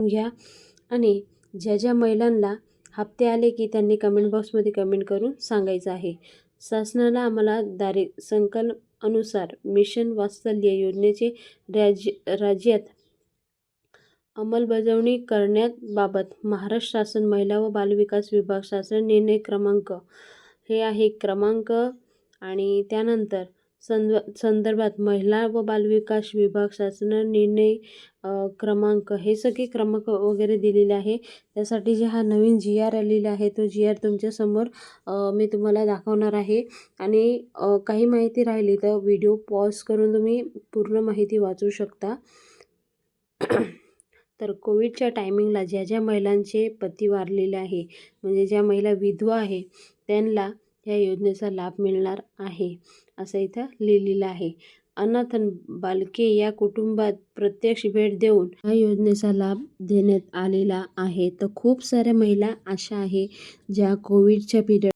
घ्या. आणि ज्या ज्या महिलांना हप्ते आले की त्यांनी कमेंट बॉक्समध्ये कमेंट करून सांगायचं आहे. शासनाला आम्हाला दारे संकल्प अनुसार मिशन वात्सल्य योजनेचे राज्य राज्यात अंमलबजावणी करण्याबाबत महाराष्ट्र शासन महिला व बालविकास विभाग शासन निर्णय क्रमांक हे आहे क्रमांक आणि त्यानंतर संद संदर्भात महिला व बालविकास विभाग शासन निर्णय क्रमांक हे सगळे क्रमांक वगैरे दिलेले आहे. त्यासाठी जे हा नवीन जी आर आलेला आहे तो जी आर तुमच्यासमोर मी तुम्हाला दाखवणार आहे. आणि काही माहिती राहिली तर व्हिडिओ पॉज करून तुम्ही पूर्ण माहिती वाचू शकता. तर कोविडच्या टायमिंगला ज्या ज्या महिलांचे पती वारलेले आहे म्हणजे ज्या महिला विधवा आहे त्यांना या योजनेचा लाभ मिळणार आहे असं इथं लिहिलेलं आहे. अनाथन बालके या कुटुंबात प्रत्यक्ष भेट देऊन या योजनेचा लाभ देण्यात आलेला आहे. तर खूप साऱ्या महिला अशा आहे ज्या कोविडच्या पिरियड